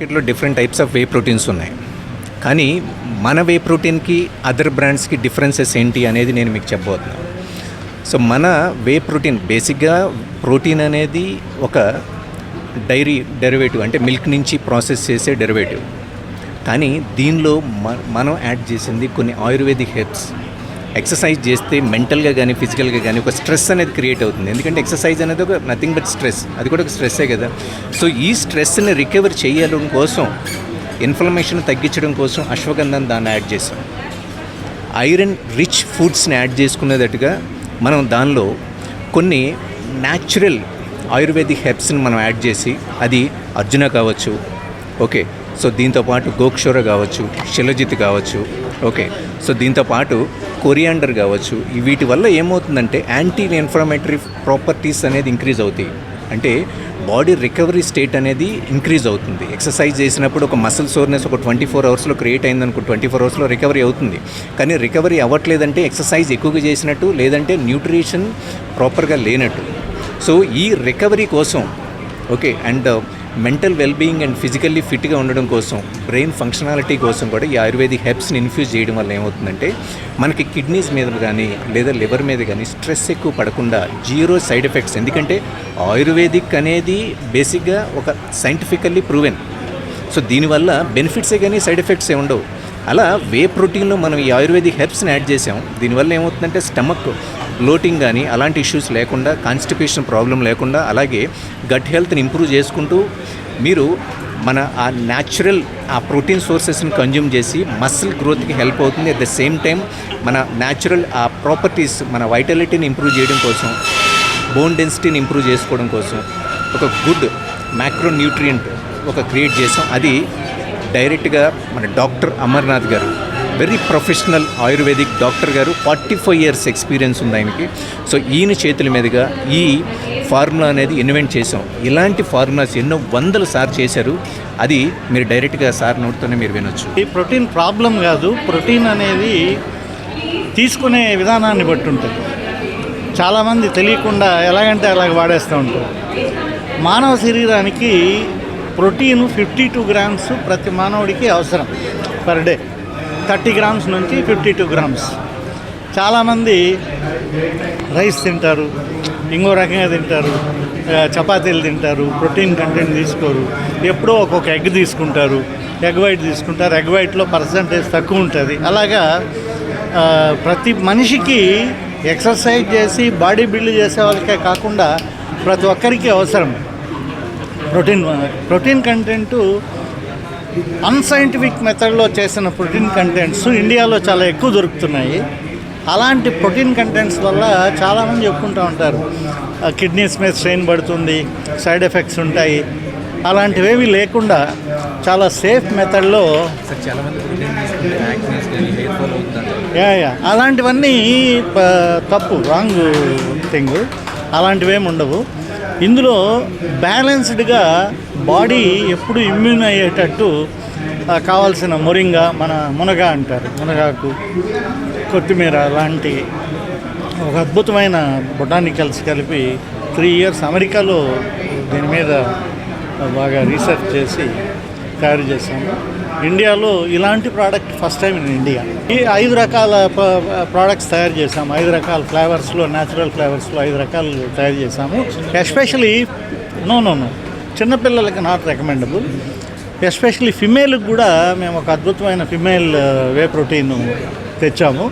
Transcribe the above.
మార్కెట్లో different types of whey proteins ఉన్నాయి. కానీ మన వే ప్రోటీన్కి అదర్ బ్రాండ్స్కి డిఫరెన్సెస్ ఏంటి అనేది నేను మీకు చెప్పబోతున్నాను. సో మన వే ప్రోటీన్ బేసిక్గా ప్రోటీన్ అనేది ఒక డైరీ డెరివేటివ్ అంటే మిల్క్ నుంచి ప్రాసెస్ చేసే డెరివేటివ్. కానీ దీనిలో మ- మనం యాడ్ చేసింది కొన్ని ఆయుర్వేదిక్ హెర్బ్స్. ఎక్సర్సైజ్ చేస్తే మెంటల్గా కానీ ఫిజికల్గా కానీ ఒక స్ట్రెస్ అనేది క్రియేట్ అవుతుంది. ఎందుకంటే ఎక్సర్సైజ్ అనేది ఒక నథింగ్ బట్ స్ట్రెస్ అది కూడా ఒక స్ట్రెస్సే కదా. సో ఈ స్ట్రెస్ని రికవర్ చేయడం కోసం ఇన్ఫ్లమేషన్ తగ్గించడం కోసం అశ్వగంధం దాన్ని యాడ్ చేసాం ఐరన్ రిచ్ ఫుడ్స్ని యాడ్ చేసుకునేటట్టుగా మనం దానిలో కొన్ని న్యాచురల్ ఆయుర్వేదిక్ హెర్బ్స్ని మనం యాడ్ చేసి అది అర్జున కావచ్చు ఓకే సో దీంతో పాటు గోక్షోర కావచ్చు శిలజిత్ కావచ్చు ఓకే సో దీంతో పాటు కొరియాండర్ కావచ్చు వీటి వల్ల ఏమవుతుందంటే యాంటీ ఇన్ఫ్లమేటరీ ప్రాపర్టీస్ అనేది ఇంక్రీజ్ అవుతాయి. అంటే బాడీ రికవరీ స్టేట్ అనేది ఇంక్రీజ్ అవుతుంది. ఎక్సర్సైజ్ చేసినప్పుడు ఒక మసిల్ సోర్నెస్ ఒక ట్వంటీ ఫోర్ అవర్స్లో క్రియేట్ అయిందనుకో ట్వంటీ ఫోర్ అవర్స్లో రికవరీ అవుతుంది. కానీ రికవరీ అవ్వట్లేదంటే ఎక్సర్సైజ్ ఎక్కువగా చేసినట్టు లేదంటే న్యూట్రిషన్ ప్రాపర్గా లేనట్టు. సో ఈ రికవరీ కోసం okay and mental wellbeing and physically ఫిట్గా ఉండడం కోసం బ్రెయిన్ ఫంక్షనాలిటీ కోసం కూడా ఈ ఆయుర్వేదిక్ హెబ్స్ని ఇన్ఫ్యూజ్ చేయడం వల్ల ఏమవుతుందంటే మనకి కిడ్నీస్ మీద కానీ లేదా లివర్ మీద కానీ స్ట్రెస్ ఎక్కువ పడకుండా జీరో సైడ్ ఎఫెక్ట్స్. ఎందుకంటే ఆయుర్వేదిక్ అనేది బేసిక్గా ఒక సైంటిఫికల్లీ ప్రూవెన్. సో దీనివల్ల బెనిఫిట్సే కానీ సైడ్ ఎఫెక్ట్స్ ఏ ఉండవు. అలా వే ప్రోటీన్లో మనం ఈ ఆయుర్వేదిక్ హెబ్స్ని యాడ్ చేసాం. దీనివల్ల ఏమవుతుందంటే స్టమక్ బ్లోటింగ్ కానీ అలాంటి ఇష్యూస్ లేకుండా కాన్స్టిపేషన్ ప్రాబ్లం లేకుండా అలాగే గట్ హెల్త్ని ఇంప్రూవ్ చేసుకుంటూ మీరు మన ఆ న్యాచురల్ ఆ ప్రోటీన్ సోర్సెస్ని కన్జ్యూమ్ చేసి మసిల్ గ్రోత్కి హెల్ప్ అవుతుంది. అట్ ద సేమ్ టైం మన న్యాచురల్ ఆ ప్రాపర్టీస్ మన వైటాలిటీని ఇంప్రూవ్ చేయడం కోసం బోన్ డెన్సిటీని ఇంప్రూవ్ చేసుకోవడం కోసం ఒక గుడ్ మ్యాక్రో న్యూట్రియంట్ ఒక క్రియేట్ చేసాం. అది డైరెక్ట్గా మన డాక్టర్ అమర్నాథ్ గారు వెరీ ప్రొఫెషనల్ ఆయుర్వేదిక్ డాక్టర్ గారు ఫార్టీ ఫైవ్ ఇయర్స్ ఎక్స్పీరియన్స్ ఉంది ఆయనకి. సో ఈయన చేతుల మీదుగా ఈ ఫార్ములా అనేది ఇన్వెంట్ చేసాం ఇలాంటి ఫార్ములాస్ ఎన్నో వందల సార్ చేశారు. అది మీరు డైరెక్ట్గా సార్ నోట్తోనే మీరు వినొచ్చు. ఈ ప్రోటీన్ ప్రాబ్లం కాదు. ప్రోటీన్ అనేది తీసుకునే విధానాన్ని బట్టి ఉంటుంది. చాలామంది తెలియకుండా ఎలాగంటే అలాగ వాడేస్తూ ఉంటారు. మానవ శరీరానికి ప్రోటీన్ ఫిఫ్టీ టూ గ్రామ్స్ ప్రతి మానవుడికి అవసరం పర్ డే. థర్టీ గ్రామ్స్ నుంచి ఫిఫ్టీ టూ గ్రామ్స్. చాలామంది రైస్ తింటారు ఇంకో రకంగా తింటారు చపాతీలు తింటారు ప్రోటీన్ కంటెంట్ తీసుకోరు ఎప్పుడో ఒక్కొక్క ఎగ్ తీసుకుంటారు ఎగ్ వైట్ తీసుకుంటారు ఎగ్ వైట్లో పర్సంటేజ్ తక్కువ ఉంటుంది. అలాగా ప్రతి మనిషికి ఎక్సర్సైజ్ చేసి బాడీ బిల్డ్ చేసే వాళ్ళకే కాకుండా ప్రతి ఒక్కరికి అవసరం. ప్రోటీన్ ప్రోటీన్ కంటెంటు అన్సైంటిఫిక్ మెథడ్లో చేసిన ప్రోటీన్ కంటెంట్స్ ఇండియాలో చాలా ఎక్కువ దొరుకుతున్నాయి. అలాంటి ప్రోటీన్ కంటెంట్స్ వల్ల చాలామంది చెప్పుకుంటూ ఉంటారు. కిడ్నీస్ మీద స్ట్రెయిన్ పడుతుంది సైడ్ ఎఫెక్ట్స్ ఉంటాయి. అలాంటివేవి లేకుండా చాలా సేఫ్ మెథడ్లో యా యా అలాంటివన్నీ తప్పు రాంగ్ థింగ్ అలాంటివేమి ఉండవు. ఇందులో బ్యాలెన్స్డ్గా బాడీ ఎప్పుడు ఇమ్యూన్ అయ్యేటట్టు కావాల్సిన మొరింగా మన మునగ అంటారు. మునగాకు కొత్తిమీర లాంటి ఒక అద్భుతమైన బొటానికల్స్ కలిపి త్రీ ఇయర్స్ అమెరికాలో దీని మీద బాగా రీసెర్చ్ చేసి తయారు చేశాము. ఇండియాలో ఇలాంటి product first time in India ఈ ఐదు రకాల ప్రోడక్ట్స్ తయారు చేసాము ఐదు రకాల ఫ్లేవర్స్లో న్యాచురల్ ఫ్లేవర్స్లో ఐదు రకాలు తయారు చేసాము ఎస్పెషలీ నో నో నో చిన్నపిల్లలకి నాట్ రికమెండబుల్ ఎస్పెషలీ ఫిమేల్కి కూడా మేము ఒక అద్భుతమైన ఫిమేల్ వే ప్రోటీన్ తెచ్చాము.